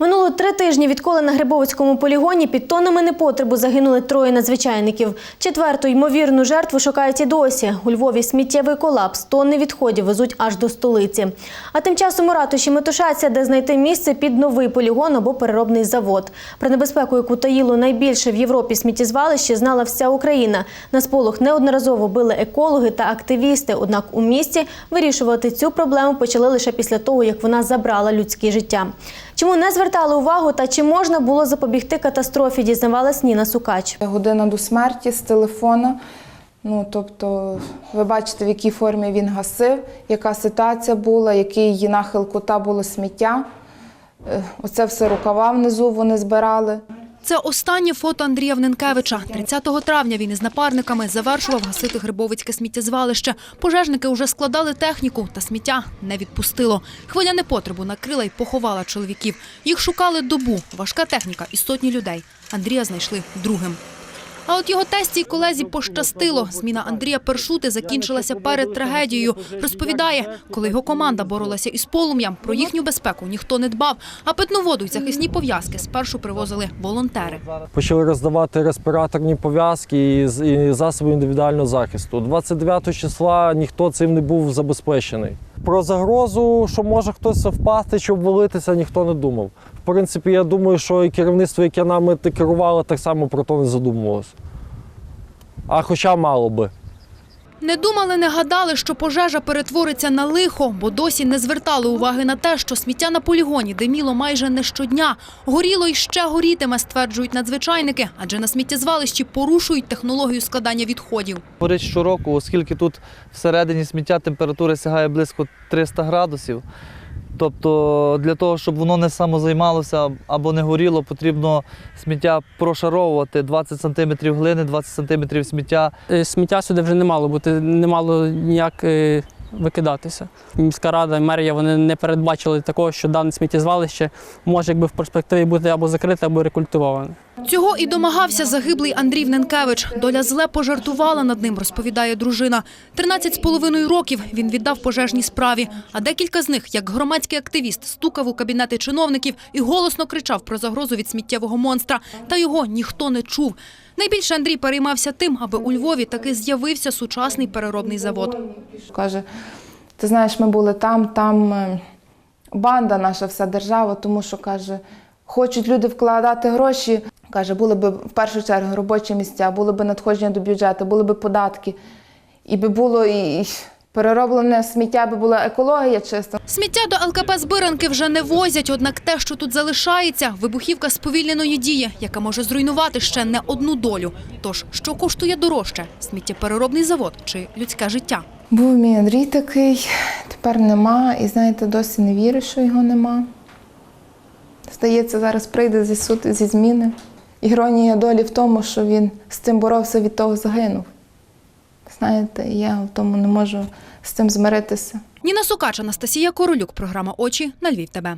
Минуло три тижні, відколи на Грибовицькому полігоні під тоннами непотребу загинули троє надзвичайників. Четверту ймовірну жертву шукають і досі. У Львові сміттєвий колапс, тонни відходів везуть аж до столиці. А тим часом у ратуші метушаться, де знайти місце під новий полігон або переробний завод. Про небезпеку, яку таїло найбільше в Європі сміттєзвалище, знала вся Україна. На сполох неодноразово били екологи та активісти. Однак у місті вирішувати цю проблему почали лише після того, як вона забрала людське життя. Чому не звертали увагу та чи можна було запобігти катастрофі, дізнавалась Ніна Сукач. Година до смерті з телефона. Ну, тобто, ви бачите, в якій формі він гасив, яка ситуація була, який її нахил кута було сміття. Е, Оце все рукава внизу вони збирали. Це останнє фото Андрія Вненкевича. 30 травня він із напарниками завершував гасити Грибовицьке сміттєзвалище. Пожежники вже складали техніку, та сміття не відпустило. Хвиля непотребу накрила й поховала чоловіків. Їх шукали добу. Важка техніка і сотні людей. Андрія знайшли другим. А от його тесті колезі пощастило. Зміна Андрія Першути закінчилася перед трагедією. Розповідає, коли його команда боролася із полум'ям, про їхню безпеку ніхто не дбав. А питну воду й захисні пов'язки спершу привозили волонтери. Почали роздавати респіраторні пов'язки і засоби індивідуального захисту. 29 числа ніхто цим не був забезпечений. Про загрозу, що може хтось впасти чи обвалитися, ніхто не думав. В принципі, я думаю, що і керівництво, яке нами керувало, так само про то не задумувалося. А хоча мало би. Не думали, не гадали, що пожежа перетвориться на лихо, бо досі не звертали уваги на те, що сміття на полігоні диміло майже не щодня. Горіло і ще горітиме, стверджують надзвичайники, адже на сміттєзвалищі порушують технологію складання відходів. Горить щороку, оскільки тут всередині сміття температура сягає близько 300 градусів. Тобто для того, щоб воно не самозаймалося або не горіло, потрібно сміття прошаровувати 20 см глини, 20 см сміття. Е, Сміття сюди вже не мало бути, не мало ніяк е, викидатися. Міська рада, мерія вони не передбачили такого, що дане сміттєзвалище може якби в перспективі бути або закрите, або рекультивоване. Цього і домагався загиблий Андрій Вненкевич. Доля зле пожартувала над ним, розповідає дружина. 13 з половиною років він віддав пожежній справі, а декілька з них, як громадський активіст, стукав у кабінети чиновників і голосно кричав про загрозу від сміттєвого монстра. Та його ніхто не чув. Найбільше Андрій переймався тим, аби у Львові таки з'явився сучасний переробний завод. Каже, ти знаєш, ми були там, там е, банда наша вся держава, тому що каже, хочуть люди вкладати гроші. Каже, були б в першу чергу робочі місця, були б надходження до бюджету, були б податки, і би було і, перероблене сміття, би була екологія чиста. Сміття до ЛКП Збиранки вже не возять, однак те, що тут залишається – вибухівка сповільненої дії, яка може зруйнувати ще не одну долю. Тож, що коштує дорожче – сміттєпереробний завод чи людське життя? Був мій Андрій такий, тепер нема, і знаєте, досі не вірю, що його нема. Здається, зараз прийде зі суд зі зміни. Іронія долі в тому, що він з цим боровся від того загинув. Знаєте, я в тому не можу з цим змиритися. Ніна Сукач, Анастасія Королюк. Програма «Очі» на Львів ТБ.